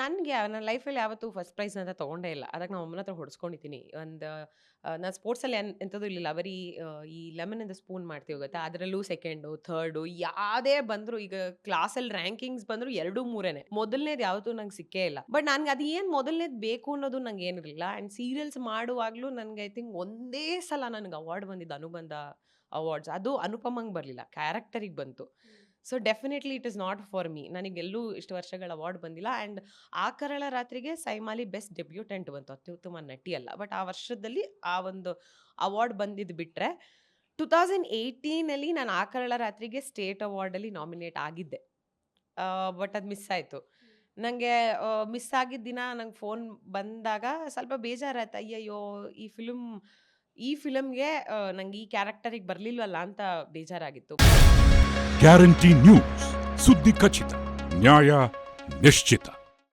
ನನಗೆ ನನ್ನ ಲೈಫಲ್ಲಿ ಯಾವತ್ತೂ ಫಸ್ಟ್ ಪ್ರೈಸ್ ಅಂತ ತೊಗೊಂಡೇ ಇಲ್ಲ. ಅದಕ್ಕೆ ನಮ್ಮ ಅಮ್ಮನ ಹತ್ರ ಹೊಡ್ಸ್ಕೊಂಡಿದ್ದೀನಿ. ಒಂದು ನಾನು ಸ್ಪೋರ್ಟ್ಸಲ್ಲಿ ಎನ್ ಎಂಥದ್ದು ಇರಲಿಲ್ಲ ಬರೀ ಈ ಲೆಮನಿಂದ ಸ್ಪೂನ್ ಮಾಡ್ತೀವಿ ಗೊತ್ತಾ? ಅದರಲ್ಲೂ ಸೆಕೆಂಡು ಥರ್ಡು ಯಾವುದೇ ಬಂದರೂ ಈಗ ಕ್ಲಾಸಲ್ಲಿ ರ್ಯಾಂಕಿಂಗ್ಸ್ ಬಂದರೂ ಎರಡು ಮೂರೇನೆ. ಮೊದಲನೇದು ಯಾವತ್ತೂ ನಂಗೆ ಸಿಕ್ಕೇ ಇಲ್ಲ. ಬಟ್ ನನಗೆ ಅದು ಏನು ಮೊದಲನೇದು ಬೇಕು ಅನ್ನೋದು ನಂಗೆ ಏನಿರಲಿಲ್ಲ. ಆ್ಯಂಡ್ ಸೀರಿಯಲ್ಸ್ ಮಾಡುವಾಗಲೂ ನನಗೆ ಐ ಥಿಂಕ್ ಒಂದೇ ಸಲ ನನಗೆ ಅವಾರ್ಡ್ ಬಂದಿದ್ದು ಅನುಬಂಧ ಅವಾರ್ಡ್ಸ್ ಅದು ಅನುಪಮಂಗೆ ಬರಲಿಲ್ಲ. ಕ್ಯಾರೆಕ್ಟರಿಗೆ ಬಂತು. So definitely it is not for me ನನಗೆಲ್ಲೂ ಇಷ್ಟು ವರ್ಷಗಳ ಅವಾರ್ಡ್ ಬಂದಿಲ್ಲ. ಆ್ಯಂಡ್ ಆ ಕರಳ ರಾತ್ರಿಗೆ ಸೈಮಾಲಿ ಬೆಸ್ಟ್ ಡೆಬ್ಯೂಟೆಂಟ್ ಬಂತು. ಅತ್ಯುತ್ತಮ ನಟಿ ಅಲ್ಲ. ಬಟ್ ಆ ವರ್ಷದಲ್ಲಿ ಆ ಒಂದು ಅವಾರ್ಡ್ ಬಂದಿದ್ದು ಬಿಟ್ಟರೆ ಟು ತೌಸಂಡ್ ಏಯ್ಟೀನಲ್ಲಿ ನಾನು ಆ ಕರಳ ರಾತ್ರಿಗೆ ಸ್ಟೇಟ್ ಅವಾರ್ಡಲ್ಲಿ ನಾಮಿನೇಟ್ ಆಗಿದ್ದೆ. ಬಟ್ ಅದು ಮಿಸ್ ಆಯಿತು. ನನಗೆ ಮಿಸ್ ಆಗಿದ್ದ ದಿನ ನಂಗೆ ಫೋನ್ ಬಂದಾಗ ಸ್ವಲ್ಪ ಬೇಜಾರಾಯ್ತು. ಅಯ್ಯಯ್ಯೋ ಈ ಫಿಲ್ಮ್ ಈ ಫಿಲಮ್ಗೆ ನಂಗೆ ಈ ಕ್ಯಾರೆಕ್ಟರಿಗೆ ಬರ್ಲಿಲ್ವಲ್ಲ ಅಂತ ಬೇಜಾರಾಗಿತ್ತು. Guarantee news. ಸುದ್ದಿ ಖಚಿತ. ನ್ಯಾಯ ನಿಶ್ಚಿತ.